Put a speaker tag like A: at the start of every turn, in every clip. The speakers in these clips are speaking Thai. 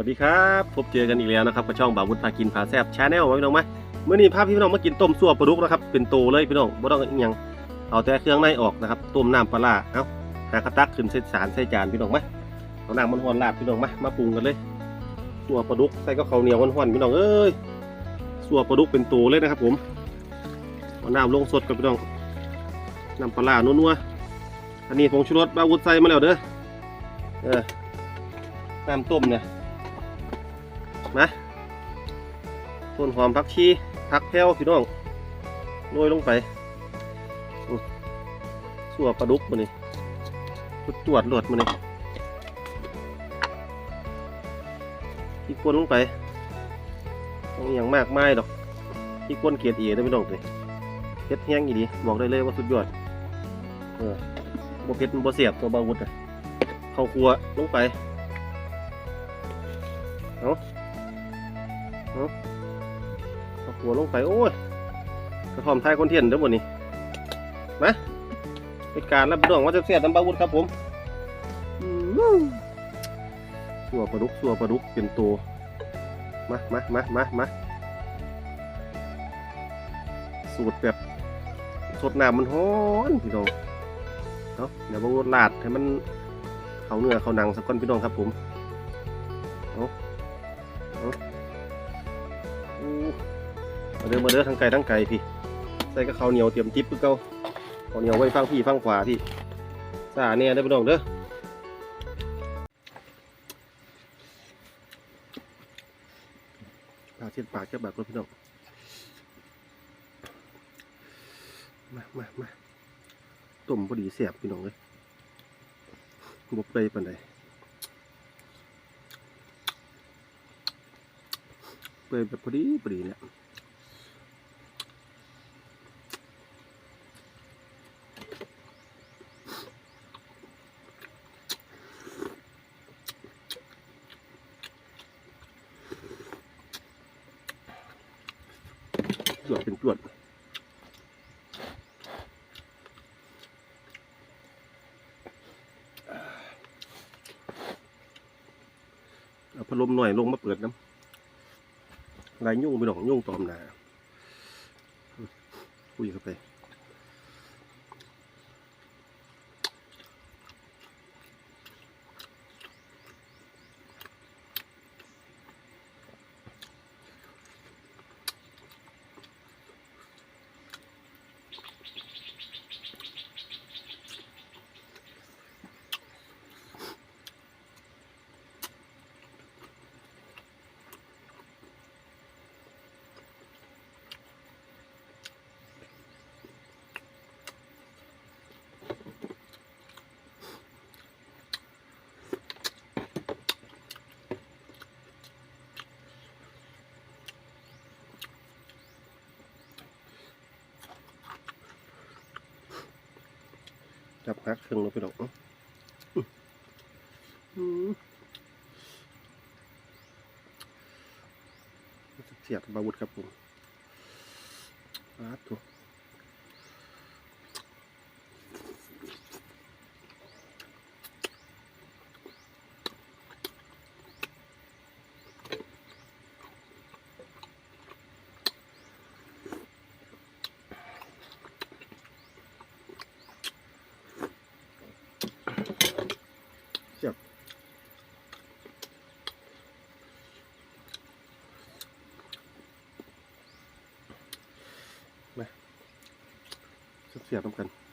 A: วัสดีครับพบเจอกันอีกแล้วนะครับกับช่องบ่าววุฒิพากินพาแซบชาแนลพี่น้องไหมเมื่อนี้พาพพี่น้องมากินต้มซั่วปลาดุกนะครับเป็นโตเลยพี่น้องไม่ต้องอยังเอาแต่เครื่องในออกนะครับต้มน้ำปลาร้าเอาหากระตักขึ้นใส่สารใส่จานพี่น้องไหมเอาน้ำมันหอนๆราดพี่น้องไหมมาปรุงกันเลยซั่วปลาดุกใส่ก็ข้าวเหนียวห่อนๆพี่น้องเอ้ยซั่วปลาดุกเป็นโตเลยนะครับ ผมเอาน้ำลงสดกับพี่น้องน้ำปลาร้านัวๆอันนี้ผงชูรสบ่าววุฒิใส่มาแล้วเด้อเออน้ำต้มเนี่ย นะต้นหอมผักชีผักแพรวพี่น้องโรยลงไปสัวปลาดุกมานี่ตรวจหลดมานี่พริกปนลงไปต้องอย่างมากไมายดอกพริกปนเกียรติเอได้อพี่น้องเลยเผ็ดแห้งอีดีบอกได้เลยว่าสุดยอดเออบ่เผ็ดมันบ่เสียบตัวบาวุฒอะเข้าครัวลงไปเอาหัวลงไปโอ้ยกระถอมไทยคนเทียนเด้อบ่นี่มาเป็นการรับดองว่าจะเสียดน้ำบาวุธครับผมสัวปลาดุกสัวปลาดุกเป็นตัวมามามามามาสูตรแบบสดน้ำมันฮ้อนพี่น้องเนาะเดี๋ยวบางวดลาดให้มันเขาเนื้อเขาหนังสักก้อนพี่น้องครับผมอู้ มาเดินมาเดินทั้งไก่ทั้งไก่พี่ ใส่กับข้าวเหนียวเตรียมทิปคือเก่าข้าวเหนียวไว้ฟังพี่ฟังขวาพี่สาเนี่ยได้อพี่น้องเด้อปากเช็ดปากแค่แบบรถพี่น้องมามามาต้มพอดีเสียบพี่น้องเลยบกไปปันใดเปื่อยแบบพอดีพอดีเนี่ย จวดเป็นจวดเอาพัดลมหน่อยลงมาเปิดน้ำลายยุ่งไปหนองยุ่งตอมหนาคุยเข้าไป จับหักเครื่องลงไปดอกอือเสียบบาวุธครับผมอาดถูก เสียบน้ำกัน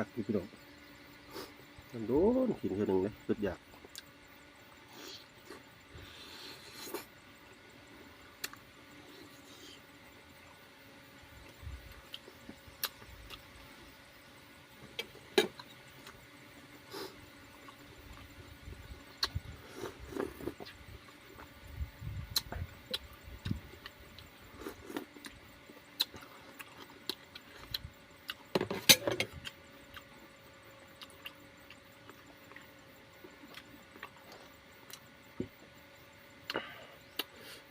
A: กัดอยู่พี่น้องโดนกินเท่านึงนะสุดยาก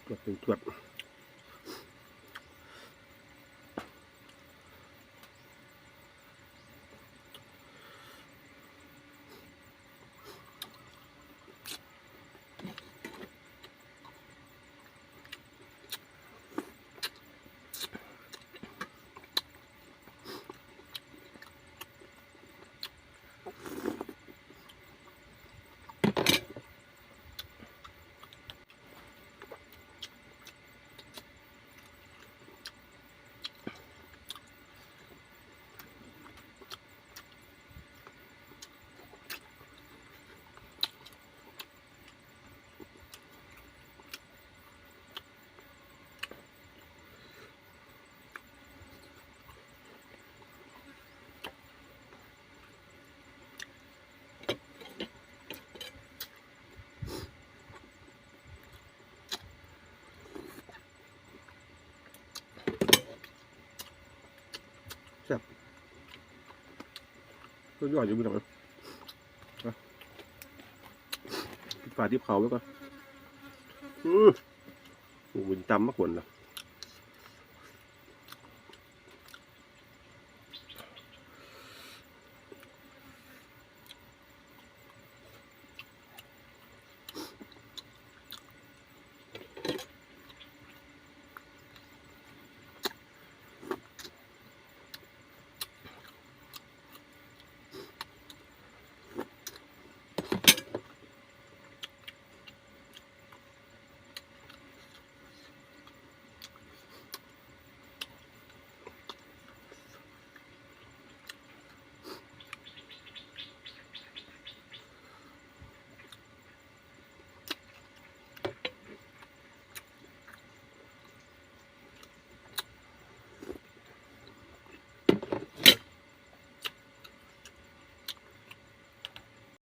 A: ตรวจตรวจ ก็ยอดอยู่พี่น้องนะปิดฝาที่เขาไว้ก่อนอือโอ้โหจำมากกว่านะ